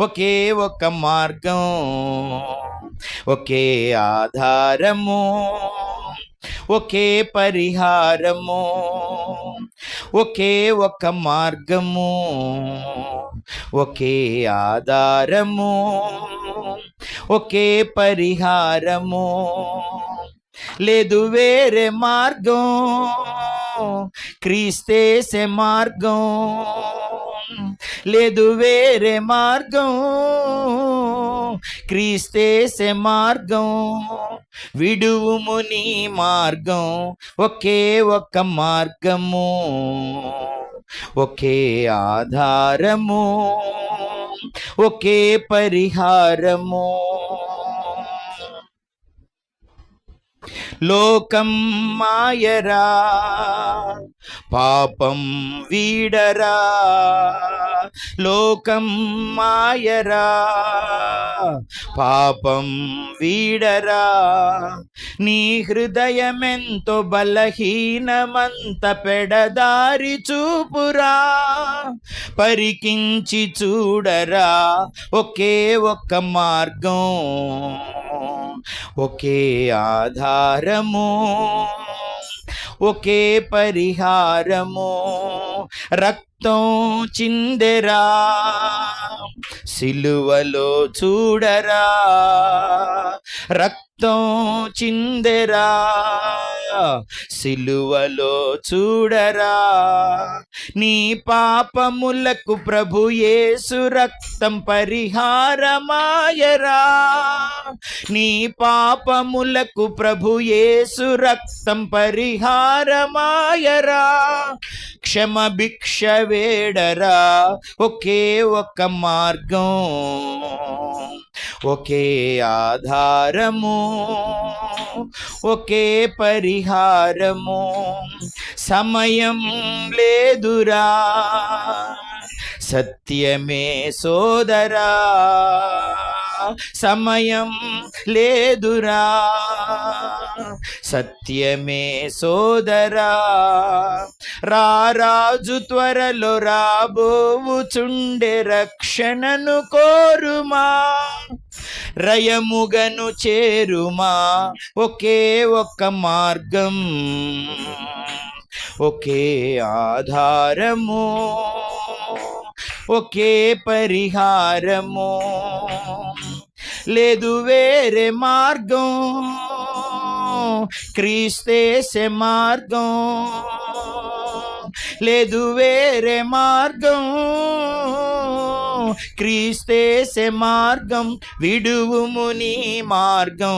ఒకే ఒక మార్గం ఒకే ఆధారము ఒకే పరిహారము ఒకే ఒక మార్గము ఒకే ఆధారము ఒకే పరిహారము. లేదు వేరే మార్గం క్రీస్తేసే మార్గం. లేదు వేరే మార్గం. క్రీస్తేసే మార్గం. విడువుము నీ మార్గం. ఒకే ఒక మార్గము. ఒకే ఆధారము. ఒకే పరిహారము. లోకం మాయరా పాపం వీడరా. లోకం మాయరా పాపం వీడరా. నీ హృదయమెంతో బలహీనమంత పెడదారి చూపురా పరికించి చూడరా. ఒకే ఒక్క మార్గం ఒకే ఆధారము ఒకే పరిహారము రక్తం చిందెరా సిలువలో చూడరా రక్తం చిందెరా. సిలువలో చూడరా. నీ పాపములకు ప్రభు యేసు రక్తం పరిహారమాయరా. నీ పాపములకు ప్రభు యేసు రక్తం పరిహారమాయరా. క్షమ భిక్ష వేడరా. ఒకే ఒక మార్గం. ఒకే ఆధారము. ఒకే పరిహారము సమయం లేదురా. సత్యమే సోదరా సమయం లేదురా. సత్యమే సోదరా రారాజు త్వరలో రాబోవుచుండె రక్షణను కోరుమా రయముగను చేరుమా ఒకే ఒక్క మార్గం ఒకే ఆధారము ఒకే పరిహారము లేదు వేరే మార్గం. క్రీస్తేసే మార్గం. లేదు వేరే మార్గం. క్రీస్తేసే మార్గం విడువుము నీ మార్గం.